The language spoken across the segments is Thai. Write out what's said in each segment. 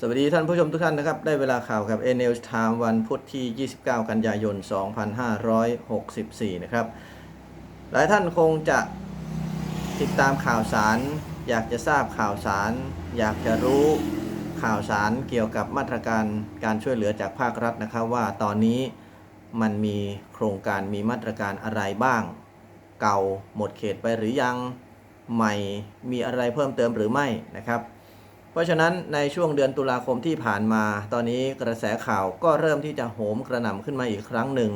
สวัสดีท่านผู้ชมทุกท่านนะครับ ได้เวลาข่าวกับ n e w s Time วันพุธที่ 29 กันยายน 2564 นะครับ หลายท่านคงจะติดตามข่าวสาร อยากจะทราบข่าวสาร อยากจะรู้ข่าวสารเกี่ยวกับมาตรการการช่วยเหลือจากภาครัฐนะครับ ว่าตอนนี้มันมีโครงการมีมาตรการอะไรบ้าง เก่าหมดเขตไปหรือยังใหม่มีอะไรเพิ่มเติมหรือไม่นะครับ ราะฉะนั้นในช่วงเดือนตุลาคมที่ผ่านมา ตอนนี้กระแสข่าวก็เริ่มที่จะโหมกระหน่ำขึ้นมาอีกครั้งหนึ่ง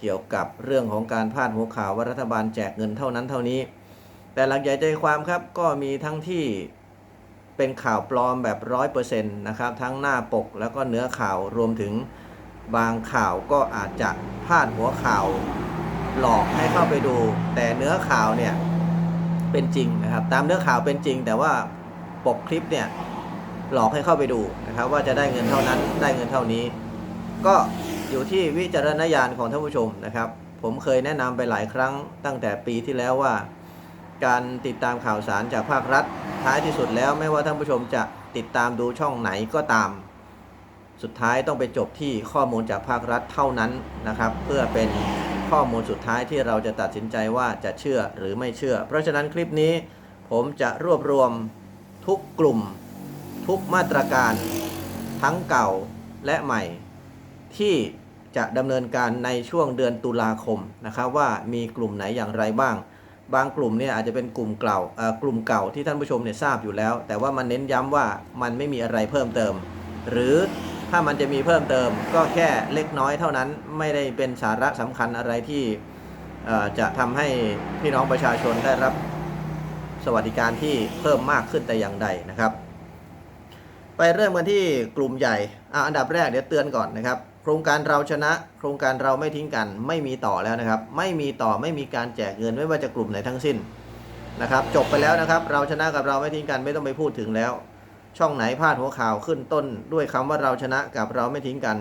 เกี่ยวกับเรื่องของการพาดหัวข่าวว่ารัฐบาลแจกเงินเท่านั้นเท่านี้ แต่หลักใหญ่ใจความครับก็มีทั้งที่เป็นข่าวปลอมแบบร้อยเปอร์เซ็นต์นะครับทั้งหน้าปกแล้วก็เนื้อข่าวรวมถึงบางข่าวก็อาจจะพาดหัวข่าวหลอกให้เข้าไปดู แต่เนื้อข่าวเนี่ยเป็นจริงนะครับ ตามเนื้อข่าวเป็นจริง แต่ว่าปกคลิปเนี่ย หลอกให้เข้าไปดูนะครับ ว่าจะได้เงินเท่านั้นได้เงินเท่านี้ ก็อยู่ที่วิจารณญาณของท่านผู้ชมนะครับ ผมเคยแนะนำไปหลายครั้งตั้งแต่ปีที่แล้วว่า การติดตามข่าวสารจากภาครัฐ ท้ายที่สุดแล้วไม่ว่าท่านผู้ชมจะติดตามดูช่องไหนก็ตาม สุดท้ายต้องไปจบที่ข้อมูลจากภาครัฐเท่านั้นนะครับ เพื่อเป็นข้อมูลสุดท้ายที่เราจะตัดสินใจว่าจะเชื่อหรือไม่เชื่อ เพราะฉะนั้นคลิปนี้ผมจะรวบรวมทุกกลุ่ม ทุกมาตรการทั้งเก่าและใหม่ที่จะดำเนินการในช่วงเดือนตุลาคมนะครับว่ามีกลุ่มไหนอย่างไรบ้าง บางกลุ่มเนี่ยอาจจะเป็นกลุ่มเก่ากลุ่มเก่าที่ท่านผู้ชมเนี่ยทราบอยู่แล้ว แต่ว่ามันเน้นย้ำว่ามันไม่มีอะไรเพิ่มเติม หรือถ้ามันจะมีเพิ่มเติม ก็แค่เล็กน้อยเท่านั้นไม่ได้เป็นสาระสำคัญอะไรที่จะทำให้พี่น้องประชาชนได้รับสวัสดิการที่เพิ่มมากขึ้นแต่อย่างใดนะครับ ไปเริ่มกันที่กลุ่มใหญ่อะอันดับแรกเดี๋ยวเตือนก่อนนะครับ โครงการเราชนะ โครงการเราไม่ทิ้งกัน ไม่มีต่อแล้วนะครับ ไม่มีต่อไม่มีการแจกเงินไม่ว่าจะกลุ่มไหนทั้งสิ้นนะครับ จบไปแล้วนะครับ เราชนะกับเราไม่ทิ้งกันไม่ต้องไปพูดถึงแล้ว ช่องไหนพาดหัวข่าวขึ้นต้น ด้วยคำว่าเราชนะกับเราไม่ทิ้งกัน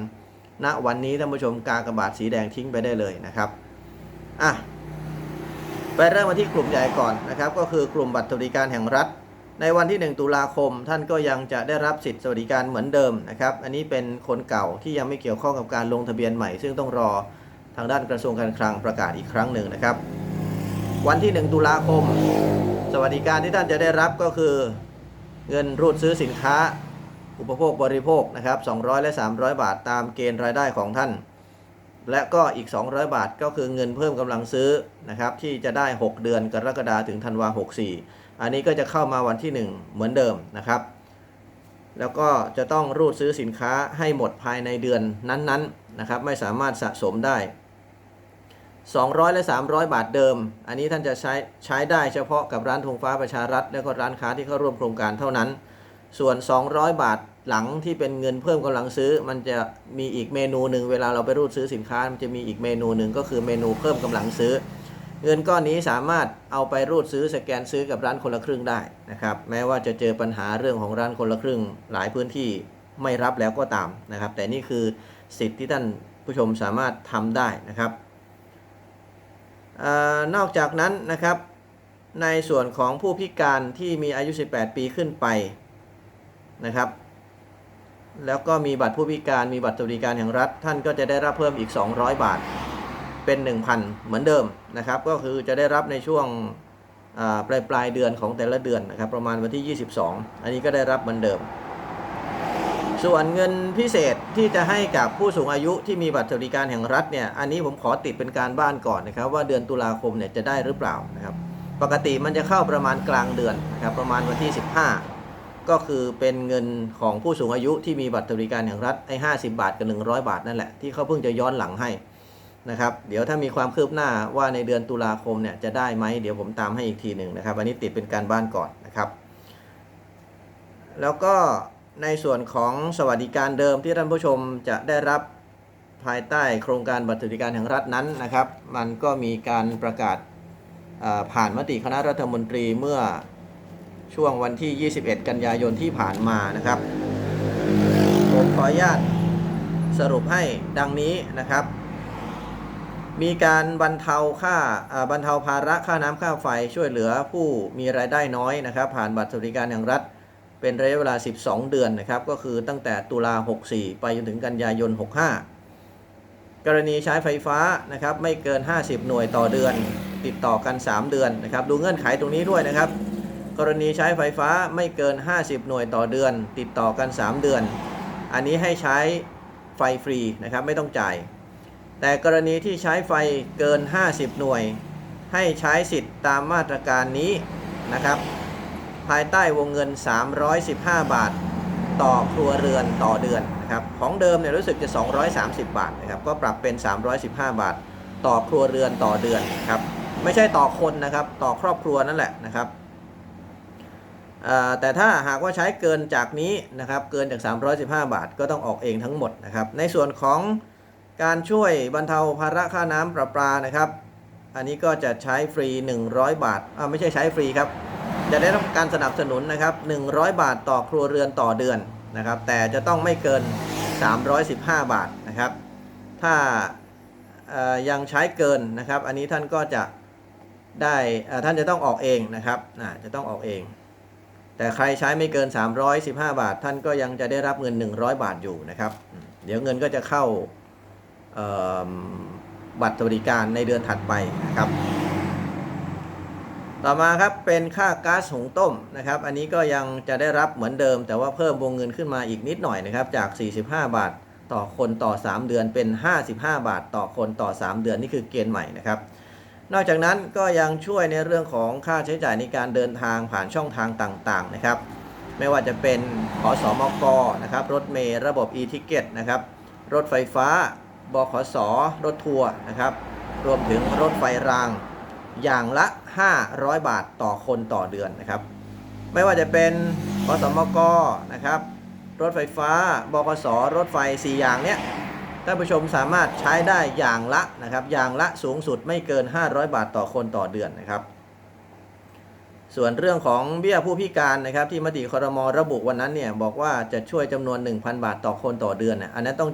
ณวันนี้ท่านผู้ชมกากระบาดสีแดงทิ้งไปได้เลยนะครับอะไปเริ่มมาที่กลุ่มใหญ่ก่อนนะครับ ก็คือกลุ่มบัตรสวัสดิการแห่งรัฐ ในวันที่ 1 ตุลาคม ท่านก็ยังจะได้รับสิทธิสวัสดิการเหมือนเดิมนะครับ อันนี้เป็นคนเก่าที่ยังไม่เกี่ยวข้องกับการลงทะเบียนใหม่ ซึ่งต้องรอทางด้านกระทรวงการคลังประกาศอีกครั้งหนึ่งนะครับ วันที่ 1 ตุลาคม สวัสดิการที่ท่านจะได้รับก็คือ เงินรูดซื้อสินค้า อุปโภคบริโภคนะครับ 200 และ 300 บาทตามเกณฑ์รายได้ของท่าน และก็อีก 200 บาทก็คือเงินเพิ่มกำลังซื้อนะครับที่จะได้ 6 เดือนกรกฎาถึงธันวา64 อันนี้ก็จะเข้ามาวันที่ 1 เหมือนเดิมนะครับ แล้วก็จะต้องรูดซื้อสินค้าให้หมดภายในเดือนนั้นๆนะครับ ไม่สามารถสะสมได้ 200 และ 300 บาทเดิม อันนี้ท่านจะใช้ใช้ได้เฉพาะกับร้านธงฟ้าประชารัฐ และก็ร้านค้าที่เข้าร่วมโครงการเท่านั้น ส่วน 200 บาทหลังที่เป็นเงินเพิ่มกำลังซื้อ มันจะมีอีกเมนูหนึ่งเวลาเราไปรูดซื้อสินค้า มันจะมีอีกเมนูหนึ่งก็คือเมนูเพิ่มกำลังซื้อ เงินก้อนนี้สามารถเอาไปรูดซื้อสแกนซื้อกับร้านคนละครึ่งได้นะครับแม้ว่าจะเจอปัญหาเรื่องของร้านคนละครึ่ง หลายพื้นที่ไม่รับแล้วก็ตามนะครับ แต่นี่คือสิทธิ์ที่ท่านผู้ชมสามารถทำได้นะครับออนอกจากนั้นนะครับ ในส่วนของผู้พิการที่มีอายุ 18 ปีขึ้นไปนะครับ แล้วก็มีบัตรผู้พิการมีบัตรสวัสดิการแห่งรัฐ ท่านก็จะได้รับเพิ่มอีก 200 บาท เป็น 1,000 เหมือนเดิมนะครับ ก็คือจะได้รับในช่วงปลายปลายเดือนของแต่ละเดือนนะครับ ประมาณวันที่ 22 อันนี้ก็ได้รับเหมือนเดิม ส่วนเงินพิเศษที่จะให้กับผู้สูงอายุที่มีบัตรสวัสดิการแห่งรัฐเนี่ยอันนี้ผมขอติดเป็นการบ้านก่อนนะครับ ว่าเดือนตุลาคมเนี่ยจะได้หรือเปล่านะครับ ปกติมันจะเข้าประมาณกลางเดือนนะครับประมาณวันที่ 15 ก็คือเป็นเงินของผู้สูงอายุที่มีบัตรสวัสดิการแห่งรัฐไอ้50บาทกับ100 บาทนั่นแหละที่เขาเพิ่งจะย้อนหลังให้ นะครับ เดี๋ยวถ้ามีความคืบหน้าว่าในเดือนตุลาคมเนี่ยจะได้ไหมเดี๋ยวผมตามให้อีกทีหนึ่งนะครับอันนี้ติดเป็นการบ้านก่อนนะครับ แล้วก็ในส่วนของสวัสดิการเดิมที่ท่านผู้ชมจะได้รับภายใต้โครงการบัตรสวัสดิการแห่งรัฐนั้นนะครับ มันก็มีการประกาศผ่านมติคณะรัฐมนตรีเมื่อช่วงวันที่ 21 กันยายนที่ผ่านมานะครับ ผมขออนุญาตสรุปให้ดังนี้นะครับ มีการบรรเทาค่าบรรเทาภาระค่าน้ำค่าไฟช่วยเหลือผู้มีรายได้น้อยนะครับ ผ่านบัตรสวัสดิการแห่งรัฐ เป็นระยะเวลา 12 เดือนนะครับ ก็คือตั้งแต่ตุลา 64 ไปจนถึงกันยายน 65 กรณีใช้ไฟฟ้านะครับไม่เกิน 50 หน่วยต่อเดือน ติดต่อกัน 3 เดือนนะครับ ดูเงื่อนไขตรงนี้ด้วยนะครับ กรณีใช้ไฟฟ้าไม่เกิน 50 หน่วยต่อเดือน ติดต่อกัน 3 เดือน อันนี้ให้ใช้ไฟฟรีนะครับไม่ต้องจ่าย แต่กรณีที่ใช้ไฟเกิน 50 หน่วย ให้ใช้สิทธิ์ตามมาตรการนี้นะครับ ภายใต้วงเงิน 315 บาท ต่อครัวเรือนต่อเดือนนะครับของเดิมเนี่ยรู้สึกจะ 230 บาทนะครับก็ปรับเป็น 315 บาท ต่อครัวเรือนต่อเดือนนครับไม่ใช่ต่อคนนะครับต่อครอบครัวนั่นแหละนะครับแต่ถ้าหากว่าใช้เกินจากนี้นะครับเกินจาก 315 บาทก็ต้องออกเองทั้งหมดนะครับในส่วนของ การช่วยบรรเทาภาระค่าน้ำประปานะครับ อันนี้ก็จะใช้ฟรี 100 บาทอ่าไม่ใช่ใช้ฟรีครับ จะได้รับการสนับสนุนนะครับ 100 บาทต่อครัวเรือนต่อเดือนนะครับ แต่จะต้องไม่เกิน 315 บาทนะครับ ถ้ายังใช้เกินนะครับ อันนี้ท่านก็จะได้ท่านจะต้องออกเองนะครับจะต้องออกเอง แต่ใครใช้ไม่เกิน 315 บาท ท่านก็ยังจะได้รับเงิน 100 บาทอยู่นะครับ เดี๋ยวเงินก็จะเข้า บัตรสวัสดิการในเดือนถัดไปนะครับ ต่อมาครับเป็นค่าก๊าซหุงต้มนะครับ อันนี้ก็ยังจะได้รับเหมือนเดิม แต่ว่าเพิ่มวงเงินขึ้นมาอีกนิดหน่อยนะครับ จาก 45 บาทต่อคนต่อ 3 เดือนเป็น 55 บาทต่อคนต่อ 3 เดือนนี่คือเกณฑ์ใหม่นะครับ นอกจากนั้นก็ยังช่วยในเรื่องของค่าใช้จ่ายในการเดินทางผ่านช่องทางต่างๆนะครับ ไม่ว่าจะเป็นขอสอมกนะครับ รถเมล์ระบบ e-ticket นะครับ รถไฟฟ้า บขสรถทัวร์นะครับ รวมถึงรถไฟรางอย่างละ 500 บาทต่อคนต่อเดือนนะครับ ไม่ว่าจะเป็นขสมกนะครับ รถไฟฟ้า บขสรถไฟ 4 อย่างเนี้ยท่านผู้ชมสามารถใช้ได้อย่างละนะครับอย่างละสูงสุดไม่เกิน 500 บาทต่อคนต่อเดือนนะครับ ส่วนเรื่องของเบี้ยผู้พิการนะครับ ที่มติคอรมอระบุวันนั้นเนี่ยบอกว่าจะช่วยจำนวน 1,000 บาทต่อคนต่อเดือนนะอันนั้นต้อง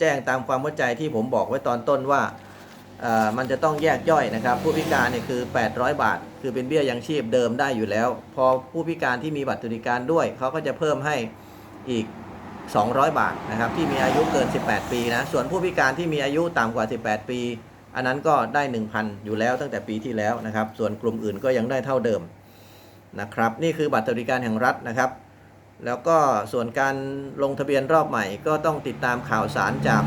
แจ้งตามความเข้าใจที่ผมบอกไว้ตอนต้นว่ามันจะต้องแยกย่อยนะครับ ผู้พิการเนี่ยคือ 800 บาท คือเป็นเบี้ยยังชีพเดิมได้อยู่แล้ว พอผู้พิการที่มีบัตรสวัสดิการด้วยเขาก็จะเพิ่มให้อีก 200 บาทนะครับที่มีอายุเกิน 18 ปีนะส่วนผู้พิการที่มีอายุต่ำกว่า 18 ปี อันนั้นก็ได้ 1,000 อยู่แล้วตั้งแต่ปีที่แล้วนะครับ ส่วนกลุ่มอื่นก็ยังได้เท่าเดิมนะครับ นี่คือบัตรสวัสดิการแห่งรัฐนะครับ แล้วก็ส่วนการลงทะเบียนรอบใหม่ ก็ต้องติดตามข่าวสารจาก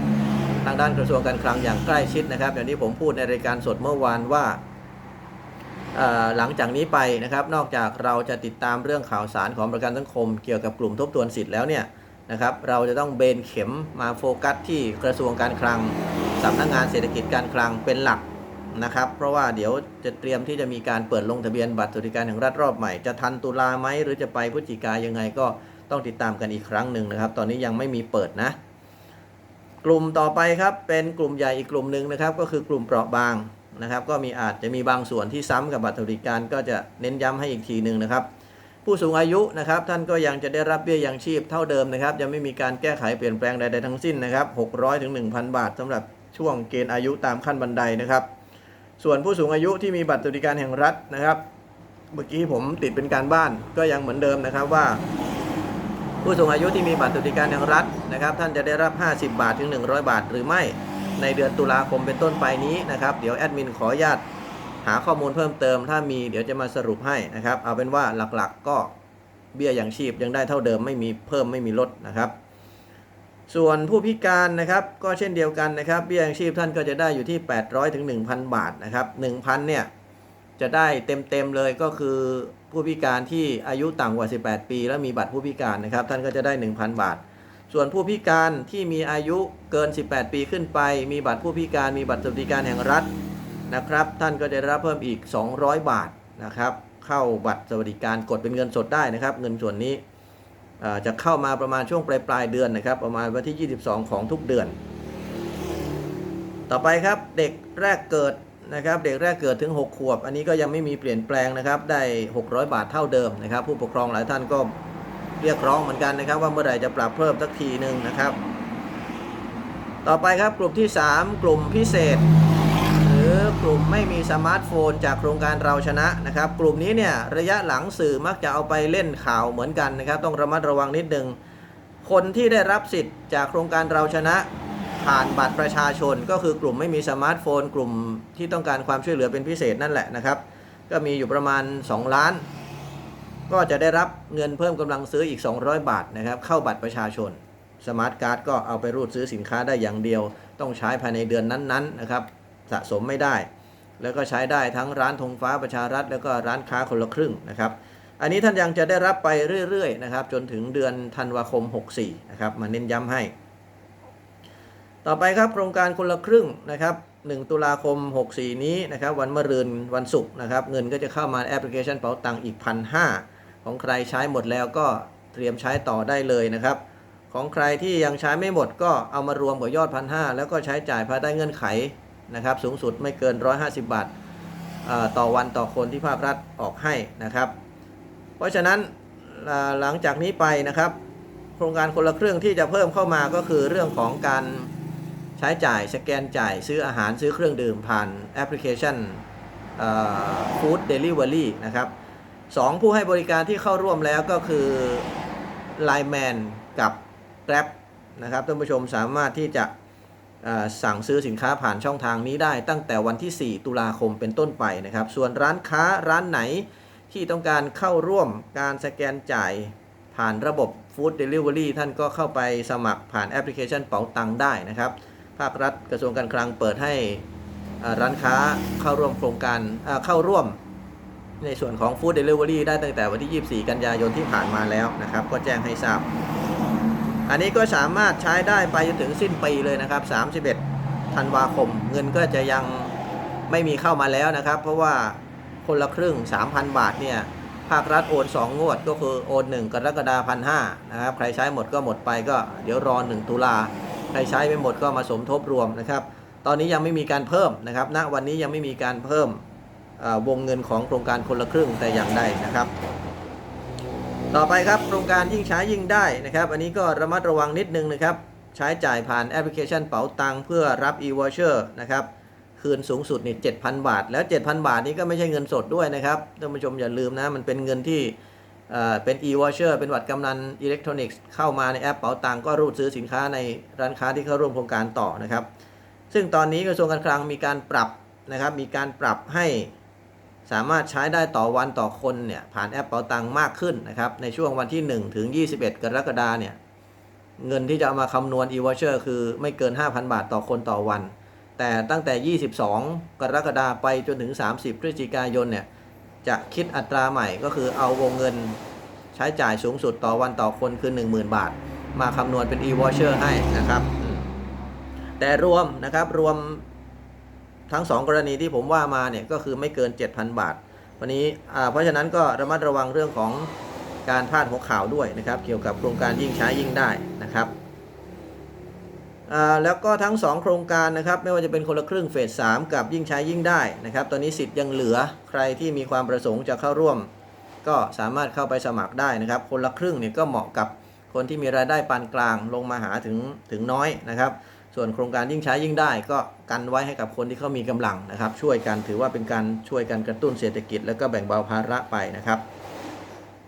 ทางด้านกระทรวงการคลังอย่างใกล้ชิดนะครับอย่างที่ผมพูดในรายการสดเมื่อวานว่าหลังจากนี้ไปนะครับ นอกจากเราจะติดตามเรื่องข่าวสารของประกันสังคม เกี่ยวกับกลุ่มทบทวนสิทธิ์แล้วเนี่ยนะครับ เราจะต้องเบนเข็มมาโฟกัสที่กระทรวงการคลังสำนักงานเศรษฐกิจการคลังเป็นหลัก นะครับ เพราะว่าเดี๋ยวจะเตรียมที่จะมีการเปิดลงทะเบียนบัตรสวัสดิการแห่งรัฐรอบใหม่ จะทันตุลาไหมหรือจะไปพฤศจิกายังไงก็ต้องติดตามกันอีกครั้งหนึ่งนะครับ ตอนนี้ยังไม่มีเปิดนะ กลุ่มต่อไปครับเป็นกลุ่มใหญ่อีกกลุ่มหนึ่งนะครับ ก็คือกลุ่มเปราะบางนะครับ ก็มีอาจจะมีบางส่วนที่ซ้ำกับบัตรสวัสดิการก็จะเน้นย้ำให้อีกทีหนึ่งนะครับ ผู้สูงอายุนะครับท่านก็ยังจะได้รับเบี้ยยังชีพเท่าเดิมนะครับยังไม่มีการแก้ไขเปลี่ยนแปลงใดๆทั้งสิ้นนะครับ600ถึง1,000 บาทสำหรับช่วงเกณฑ์อายุตามขั้นบันไดนะครับ ส่วนผู้สูงอายุที่มีบัตรสวัสดิการแห่งรัฐนะครับ เมื่อกี้ผมติดเป็นการบ้านก็ยังเหมือนเดิมนะครับว่า ผู้สูงอายุที่มีบัตรสวัสดิการแห่งรัฐนะครับ ท่านจะได้รับ 50 บาทถึง 100 บาท หรือไม่ในเดือนตุลาคมเป็นต้นไปนี้นะครับ เดี๋ยวแอดมินขออนุญาตหาข้อมูลเพิ่มเติม ถ้ามีเดี๋ยวจะมาสรุปให้นะครับ เอาเป็นว่าหลักๆก็เบี้ยอย่างชีพยังได้เท่าเดิมไม่มีเพิ่มไม่มีลดนะครับ ส่วนผู้พิการนะครับก็เช่นเดียวกันนะครับเบี้ยยังชีพท่านก็จะได้อยู่ที่ 800ถึง1,000 บาทนะครับ1,000เนี่ยจะได้เต็มๆเลยก็คือผู้พิการที่อายุต่ำกว่า 18 ปี แล้วมีบัตรผู้พิการนะครับ ท่านก็จะได้ 1,000 บาท ส่วนผู้พิการที่มีอายุเกิน 18 ปีขึ้นไป มีบัตรผู้พิการ มีบัตรสวัสดิการแห่งรัฐนะครับ ท่านก็จะได้รับเพิ่มอีก 200 บาทนะครับ เข้าบัตรสวัสดิการกดเป็นเงินสดได้นะครับ เงินส่วนนี้ จะเข้ามาประมาณช่วงปลายปลายเดือนนะครับ ประมาณวันที่ 22 ของทุกเดือน ต่อไปครับเด็กแรกเกิดนะครับ เด็กแรกเกิดถึง 6 ขวบ อันนี้ก็ยังไม่มีเปลี่ยนแปลงนะครับ ได้ 600 บาทเท่าเดิมนะครับ ผู้ปกครองหลายท่านก็เรียกร้องเหมือนกันนะครับ ว่าเมื่อไหร่จะปรับเพิ่มสักทีหนึ่งนะครับ ต่อไปครับกลุ่มที่ 3 กลุ่มพิเศษ ออกลุ่มไม่มีสมาร์ทโฟน จากโครงการเราชนะนะครับ กลุ่มนี้เนี่ยระยะหลังสื่อมักจะเอาไปเล่นข่าวเหมือนกันนะครับ ต้องระมัดระวังนิดนึง คนที่ได้รับสิทธิ์จากโครงการเราชนะ ผ่านบัตรประชาชน ก็คือกลุ่มไม่มีสมาร์ทโฟน กลุ่มที่ต้องการความช่วยเหลือเป็นพิเศษนั่นแหละนะครับ ก็มีอยู่ประมาณ 2 ล้าน ก็จะได้รับเงินเพิ่มกำลังซื้ออีก 200 บาทนะครับ เข้าบัตรประชาชนสมาร์ทการ์ดก็เอาไปรูดซื้อสินค้าได้อย่างเดียว ต้องใช้ภายในเดือนนั้นๆนะครับ สะสมไม่ได้ แล้วก็ใช้ได้ทั้งร้านธงฟ้าประชารัฐ แล้วก็ร้านค้าคนละครึ่งนะครับอันนี้ท่านยังจะได้รับไปเรื่อยๆนะครับจนถึงเดือนธันวาคม 64นะครับมาเน้นย้ำให้ ต่อไปครับโครงการคนละครึ่งนะครับ1ตุลาคม 64 นี้นะครับวันมะรืนวันศุกร์นะครับเงินก็จะเข้ามาแอปพลิเคชันเป๋าตังอีก1,500ของใครใช้หมดแล้วก็เตรียมใช้ต่อได้เลยนะครับ ของใครที่ยังใช้ไม่หมดก็เอามารวมกับยอด1,500แล้วก็ใช้จ่ายภายใต้เงื่อนไข นะครับสูงสุดไม่เกิน 150 บาทต่อวันต่อคนที่ภาครัฐออกให้นะครับ เพราะฉะนั้นหลังจากนี้ไปนะครับ โครงการคนละครึ่งที่จะเพิ่มเข้ามาก็คือเรื่องของการใช้จ่ายสแกนจ่ายซื้ออาหารซื้อเครื่องดื่มผ่านแอปพลิเคชันฟู้ดเดลิเวอรี่นะครับสองผู้ให้บริการที่เข้าร่วมแล้วก็คือ Line Man กับ Grab นะครับท่านผู้ชมสามารถที่จะ สั่งซื้อสินค้าผ่านช่องทางนี้ได้ ตั้งแต่วันที่ 4 ตุลาคมเป็นต้นไปนะครับ ส่วนร้านค้าร้านไหนที่ต้องการเข้าร่วมการสแกนจ่ายผ่านระบบ Food Delivery ท่านก็เข้าไปสมัครผ่านแอปพลิเคชันเป๋าตังได้นะครับ ภาครัฐกระทรวงการคลังเปิดให้ร้านค้าเข้าร่วมโครงการเอ่อเข้าร่วมในส่วนของ Food Delivery ได้ตั้งแต่วันที่ 24 กันยายนที่ผ่านมาแล้วนะครับ ก็แจ้งให้ทราบ อันนี้ก็สามารถใช้ได้ไปจนถึงสิ้นปีเลยนะครับ 31 ธันวาคม เงินก็จะยังไม่มีเข้ามาแล้วนะครับ เพราะว่าคนละครึ่ง 3,000 บาทเนี่ย ภาครัฐโอน 2 งวดก็คือโอน 1 กรกฎาคมพันห้านะครับ ใครใช้หมดก็หมดไปก็เดี๋ยวรอ 1 ตุลา ใครใช้ไม่หมดก็มาสมทบรวมนะครับ ตอนนี้ยังไม่มีการเพิ่มนะครับ ณ วันนี้ยังไม่มีการเพิ่มวงเงินของโครงการคนละครึ่งแต่อย่างใดนะครับ ต่อไปครับโครงการยิ่งใช้ยิ่งได้นะครับ อันนี้ก็ระมัดระวังนิดนึงนะครับ ใช้จ่ายผ่านแอปพลิเคชันเป๋าตังเพื่อรับ e-voucher นะครับ คืนสูงสุดนี่7,000 บาท แล้ว 7,000 บาทนี้ก็ไม่ใช่เงินสดด้วยนะครับท่านผู้ชมอย่าลืมนะ มันเป็นเงินที่เอ่อเป็น e-voucher เป็นบัตรกำนันอิเล็กทรอนิกส์เข้ามาในแอปเป๋าตังก็รูดซื้อสินค้าในร้านค้าที่เข้าร่วมโครงการต่อนะครับ ซึ่งตอนนี้กระทรวงการคลังมีการปรับนะครับ มีการปรับให้ สามารถใช้ได้ต่อวันต่อคนเนี่ยผ่านแอปเป๋าตังมากขึ้นนะครับในช่วงวันที่ 1 ถึง 21 กรกฎาเนี่ยเงินที่จะเอามาคำนวณ e-voucher คือไม่เกิน 5,000 บาทต่อคนต่อวัน แต่ตั้งแต่ 22 กรกฎาไปจนถึง 30 พฤศจิกายนเนี่ยจะคิดอัตราใหม่ก็คือเอาวงเงินใช้จ่ายสูงสุดต่อวันต่อคนคือ 10,000 บาท มาคำนวณเป็น e-voucher ให้นะครับ แต่รวมนะครับรวม ทั้ง 2 กรณีที่ผมว่ามาเนี่ยก็คือไม่เกิน 7,000 บาท วันนี้เพราะฉะนั้นก็ระมัดระวังเรื่องของการพลาดหัวข่าวด้วยนะครับ เกี่ยวกับโครงการยิ่งใช้ยิ่งได้นะครับแล้วก็ทั้ง 2 โครงการนะครับไม่ว่าจะเป็นคนละครึ่งเฟส 3 กับยิ่งใช้ยิ่งได้นะครับตอนนี้สิทธิ์ยังเหลือใครที่มีความประสงค์จะเข้าร่วม ก็สามารถเข้าไปสมัครได้นะครับ คนละครึ่งเนี่ยก็เหมาะกับคนที่มีรายได้ปานกลางลงมาหาถึงถึงน้อยนะครับ ส่วนโครงการยิ่งใช้ยิ่งได้ก็กันไว้ให้กับคนที่เขามีกำลังนะครับ ช่วยกันถือว่าเป็นการช่วยกันกระตุ้นเศรษฐกิจ แล้วก็แบ่งเบาภาระไปนะครับ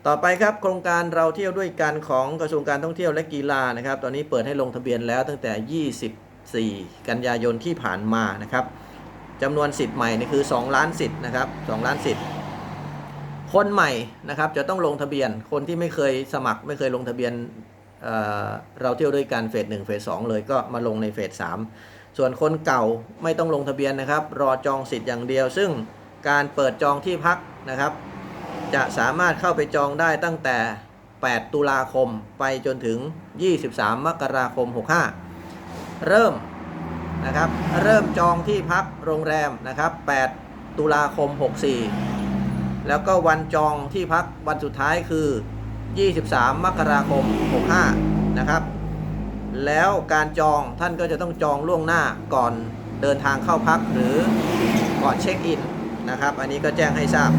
ต่อไปครับโครงการเราเที่ยวด้วยกันของกระทรวงการท่องเที่ยวและกีฬานะครับ ตอนนี้เปิดให้ลงทะเบียนแล้วตั้งแต่ 24 กันยายนที่ผ่านมานะครับจำนวนสิทธิ์ใหม่นี่คือ 2 ล้านสิทธิ์นะครับ2ล้านสิทธิ์คนใหม่นะครับจะต้องลงทะเบียนคนที่ไม่เคยสมัครไม่เคยลงทะเบียน เราเที่ยวด้วยกันเฟส1เฟส2เลยก็มาลงในเฟส3ส่วนคนเก่าไม่ต้องลงทะเบียนนะครับ รอจองสิทธิ์อย่างเดียว ซึ่งการเปิดจองที่พักนะครับ จะสามารถเข้าไปจองได้ตั้งแต่ 8 ตุลาคมไปจนถึง 23 มกราคม 65 เริ่มนะครับ เริ่มจองที่พักโรงแรมนะครับ 8 ตุลาคม 64 แล้วก็วันจองที่พักวันสุดท้ายคือ 23 มกราคม 65 นะครับ แล้วการจองท่านก็จะต้องจองล่วงหน้าก่อนเดินทางเข้าพักหรือก่อนเช็คอินนะครับ อันนี้ก็แจ้งให้ทราบ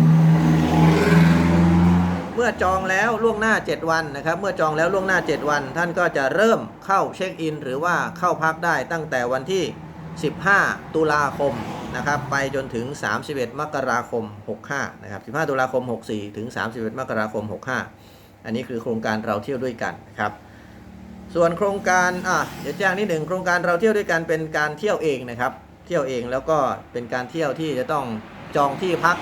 เมื่อจองแล้วล่วงหน้า 7 วันนะครับ เมื่อจองแล้วล่วงหน้า 7 วัน ท่านก็จะเริ่มเข้าเช็คอิน หรือว่าเข้าพักได้ตั้งแต่วันที่ 15 ตุลาคมนะครับ ไปจนถึง 31 มกราคม 65 นะครับ 15 ตุลาคม 64 ถึง 31 มกราคม 65 อันนี้คือโครงการเราเที่ยวด้วยกันนะครับส่วนโครงการอะเดี๋ยวแจ้งนิดหนึ่งโครงการเราเที่ยวด้วยกันเป็นการเที่ยวเองนะครับ เที่ยวเองแล้วก็เป็นการเที่ยวที่จะต้องจองที่พัก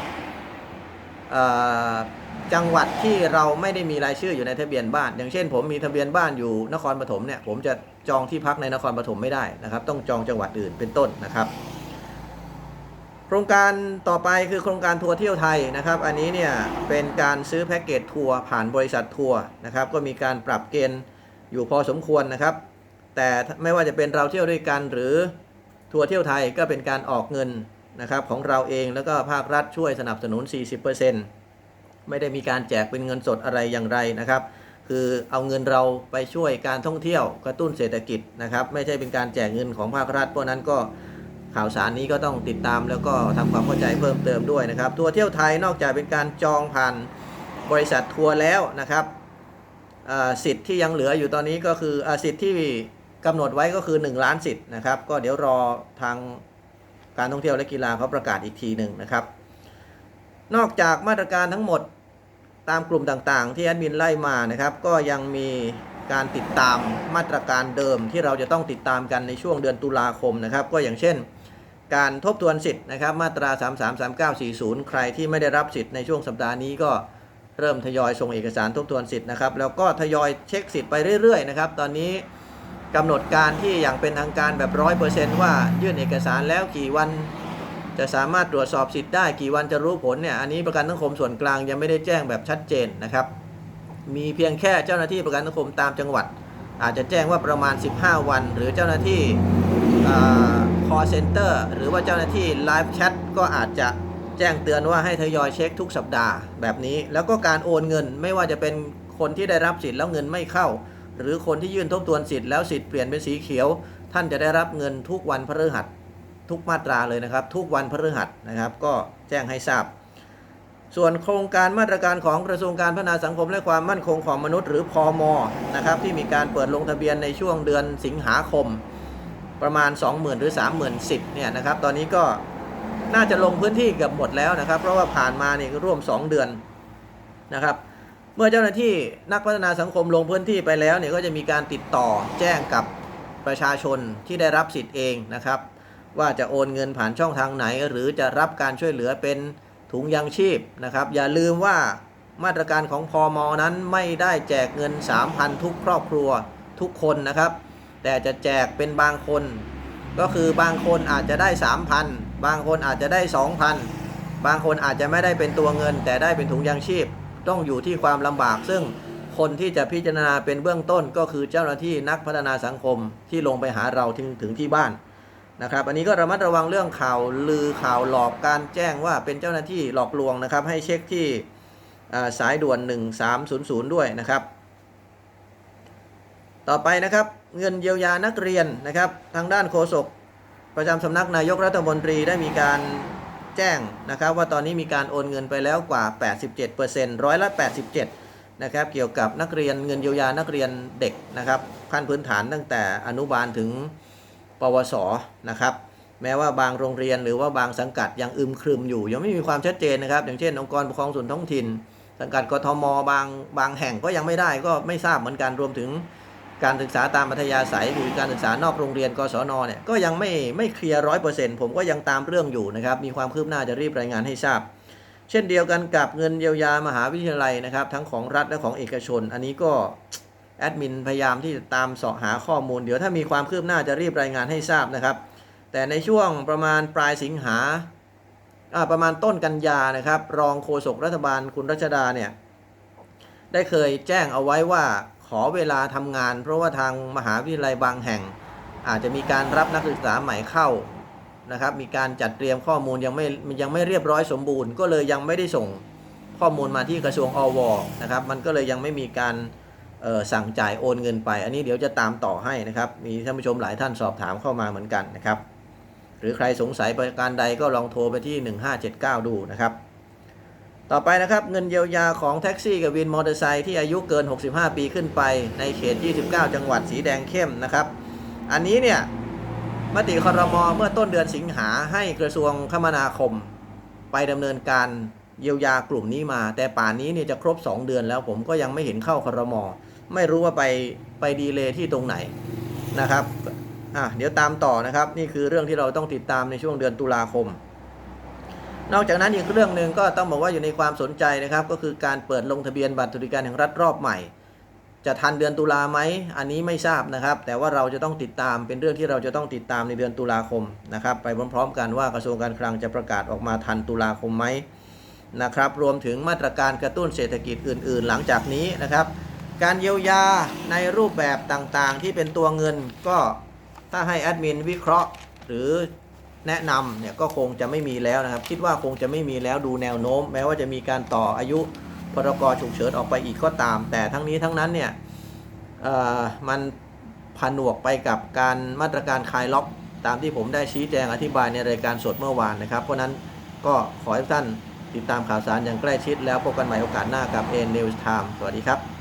จังหวัดที่เราไม่ได้มีรายชื่ออยู่ในทะเบียนบ้าน อย่างเช่น ผมมีทะเบียนบ้านอยู่นครปฐมเนี่ยผมจะจองที่พักในนครปฐมไม่ได้นะครับ ต้องจองจังหวัดอื่นเป็นต้นนะครับ โครงการต่อไปคือโครงการทัวร์เที่ยวไทยนะครับ อันนี้เนี่ยเป็นการซื้อแพ็กเกจทัวร์ผ่านบริษัททัวร์นะครับ ก็มีการปรับเกณฑ์อยู่พอสมควรนะครับ แต่ไม่ว่าจะเป็นเราเที่ยวด้วยกันหรือทัวร์เที่ยวไทยก็เป็นการออกเงินนะครับของเราเองแล้วก็ภาครัฐช่วยสนับสนุน 40%ไม่ได้มีการแจกเป็นเงินสดอะไรอย่างไรนะครับ คือเอาเงินเราไปช่วยการท่องเที่ยวกระตุ้นเศรษฐกิจนะครับ ไม่ใช่เป็นการแจกเงินของภาครัฐเพราะนั้นก็ ข่าวสารนี้ก็ต้องติดตามแล้วก็ทำความเข้าใจเพิ่มเติมด้วยนะครับทัวร์เที่ยวไทยนอกจากเป็นการจองผ่านบริษัททัวร์แล้วนะครับสิทธิ์ที่ยังเหลืออยู่ตอนนี้ก็คืออสิทธิ์ที่กำหนดไว้ก็คือ 1 ล้านสิทธิ์นะครับ ก็เดี๋ยวรอทางการท่องเที่ยวและกีฬาเขาประกาศอีกทีหนึ่งนะครับ นอกจากมาตรการทั้งหมดตามกลุ่มต่างๆ ที่แอดมินไล่มานะครับ ก็ยังมีการติดตามมาตรการเดิมที่เราจะต้องติดตามกันในช่วงเดือนตุลาคมนะครับ ก็อย่างเช่น การทบทวนสิทธิ์นะครับมาตรา 333940 ใครที่ไม่ได้รับสิทธิ์ในช่วงสัปดาห์นี้ก็เริ่มทยอยส่งเอกสารทบทวนสิทธิ์นะครับแล้วก็ทยอยเช็คสิทธิ์ไปเรื่อยๆนะครับตอนนี้กำหนดการที่อย่างเป็นทางการแบบร้อยเปอร์เซนต์ว่ายื่นเอกสารแล้วกี่วันจะสามารถตรวจสอบสิทธิ์ได้กี่วันจะรู้ผลเนี่ยอันนี้ประกันสังคมส่วนกลางยังไม่ได้แจ้งแบบชัดเจนนะครับ มีเพียงแค่เจ้าหน้าที่ประกันสังคมตามจังหวัด อาจจะแจ้งว่าประมาณ 15 วัน หรือเจ้าหน้าที่ call center หรือว่าเจ้าหน้าที่ live chat ก็อาจจะแจ้งเตือนว่าให้ทยอยเช็คทุกสัปดาห์แบบนี้ แล้วก็การโอนเงินไม่ว่าจะเป็นคนที่ได้รับสิทธิ์แล้วเงินไม่เข้า หรือคนที่ยื่นทบทวนสิทธิ์แล้วสิทธิ์เปลี่ยนเป็นสีเขียว ท่านจะได้รับเงินทุกวันพฤหัสทุกมาตราเลยนะครับ ทุกวันพฤหัสนะครับ ก็แจ้งให้ทราบ ส่วนโครงการมาตรการของกระทรวงการพัฒนาสังคมและความมั่นคงของมนุษย์หรือพอมนะครับที่มีการเปิดลงทะเบียนในช่วงเดือนสิงหาคม ประมาณ 20,000 หรือ 30,000สิทธิ์เนี่ยนะครับตอนนี้ก็น่าจะลงพื้นที่เกือบหมดแล้วนะครับ เพราะว่าผ่านมาเนี่ยร่วม 2 เดือนนะครับ เมื่อเจ้าหน้าที่นักพัฒนาสังคมลงพื้นที่ไปแล้วเนี่ยก็จะมีการติดต่อแจ้งกับประชาชนที่ได้รับสิทธิ์เองนะครับ ว่าจะโอนเงินผ่านช่องทางไหน หรือจะรับการช่วยเหลือเป็นถุงยังชีพนะครับ อย่าลืมว่ามาตรการของพอมอนั้นไม่ได้แจกเงิน 3,000 ทุกครอบครัวทุกคนนะครับ แต่จะแจกเป็นบางคน ก็คือบางคนอาจจะได้ 3,000 บางคนอาจจะได้ 2,000 บางคนอาจจะไม่ได้เป็นตัวเงิน แต่ได้เป็นถุงยางชีพ ต้องอยู่ที่ความลำบาก ซึ่งคนที่จะพิจารณาเป็นเบื้องต้นก็คือเจ้าหน้าที่นักพัฒนาสังคมที่ลงไปหาเราถึงถึงที่บ้านนะครับ อันนี้ก็ระมัดระวังเรื่องข่าวลือข่าวหลอกการแจ้งว่าเป็นเจ้าหน้าที่หลอกลวงนะครับ ให้เช็คที่สายด่วน 1300 ด้วยนะครับ ต่อไปนะครับ เงินเยียวยานักเรียนนะครับ ทางด้านโฆษกประจำสำนักนายกรัฐมนตรีได้มีการแจ้งนะครับ ว่าตอนนี้มีการโอนเงินไปแล้วกว่า 87%ร้อยละ 87นะครับเกี่ยวกับนักเรียนเงินเยียวยานักเรียนเด็กนะครับขั้นพื้นฐานตั้งแต่อนุบาลถึงปวสนะครับแม้ว่าบางโรงเรียนหรือว่าบางสังกัดยังอึมครึมอยู่ ยังไม่มีความชัดเจนนะครับ อย่างเช่นองค์กรปกครองส่วนท้องถิ่น สังกัดกทมบางบางแห่งก็ยังไม่ได้ก็ไม่ทราบเหมือนกันรวมถึง การศึกษาตามมัธยาศัยหรือการศึกษานอกโรงเรียนกศนเนี่ยก็ยังไม่ไม่เคลียร์ร้อยเปอร์เซ็นต์ผมก็ยังตามเรื่องอยู่นะครับมีความคืบหน้าจะรีบรายงานให้ทราบ เช่นเดียวกันกับเงินเยียวยามหาวิทยาลัยนะครับทั้งของรัฐและของเอกชน อันนี้ก็แอดมินพยายามที่จะตามเสาะหาข้อมูลเดี๋ยวถ้ามีความคืบหน้าจะรีบรายงานให้ทราบนะครับ แต่ในช่วงประมาณปลายสิงหาประมาณต้นกันยานะครับ รองโฆษกรัฐบาลคุณรัชดาเนี่ยได้เคยแจ้งเอาไว้ว่า ขอเวลาทำงาน เพราะว่าทางมหาวิทยาลัยบางแห่ง อาจจะมีการรับนักศึกษาใหม่เข้านะครับมีการจัดเตรียมข้อมูลยังไม่ยังไม่เรียบร้อยสมบูรณ์ ก็เลยยังไม่ได้ส่งข้อมูลมาที่กระทรวงอวนะครับมันก็เลยยังไม่มีการสั่งจ่ายโอนเงินไป อันนี้เดี๋ยวจะตามต่อให้นะครับ มีท่านผู้ชมหลายท่านสอบถามเข้ามาเหมือนกันนะครับ หรือใครสงสัยประการใดก็ลองโทรไปที่ 1579 ดูนะครับ ต่อไปนะครับเงินเยียวยาของแท็กซี่กับวินมอเตอร์ไซค์ที่อายุเกิน 65 ปีขึ้นไปในเขต 29 จังหวัดสีแดงเข้มนะครับ อันนี้เนี่ยมติคอรมอเมื่อต้นเดือนสิงหาให้กระทรวงคมนาคม ไปดำเนินการเยียวยากลุ่มนี้มา แต่ป่านนี้เนี่ยจะครบ 2 เดือนแล้วผมก็ยังไม่เห็นเข้าคอรมอไม่รู้ว่าไปไปดีเลย์ที่ตรงไหนนะครับอะเดี๋ยวตามต่อนะครับ นี่คือเรื่องที่เราต้องติดตามในช่วงเดือนตุลาคม นอกจากนั้นอีกเรื่องหนึ่งก็ต้องบอกว่าอยู่ในความสนใจนะครับ ก็คือการเปิดลงทะเบียนบัตรสวัสดิการแห่งรัฐรอบใหม่ จะทันเดือนตุลาไหมอันนี้ไม่ทราบนะครับ แต่ว่าเราจะต้องติดตามเป็นเรื่องที่เราจะต้องติดตามในเดือนตุลาคมนะครับ ไปพร้อม ๆ กันว่ากระทรวงการคลังจะประกาศออกมาทันตุลาคมไหมนะครับรวมถึงมาตรการกระตุ้นเศรษฐกิจอื่น ๆ หลังจากนี้นะครับ การเยียวยาในรูปแบบต่างๆ ที่เป็นตัวเงินก็ถ้าให้แอดมินวิเคราะห์ หรือ แนะนำเนี่ยก็คงจะไม่มีแล้วนะครับ คิดว่าคงจะไม่มีแล้วดูแนวโน้ม แม้ว่าจะมีการต่ออายุพรกฉุกเฉินออกไปอีกก็ตาม แต่ทั้งนี้ทั้งนั้นเนี่ยมันผนวกไปกับการมาตรการคลายล็อก ตามที่ผมได้ชี้แจงอธิบายในรายการสดเมื่อวานนะครับ เพราะนั้นก็ขอให้ท่านติดตามข่าวสารอย่างใกล้ชิดแล้วพบกันใหม่โอกาสหน้ากับ A News Time สวัสดีครับ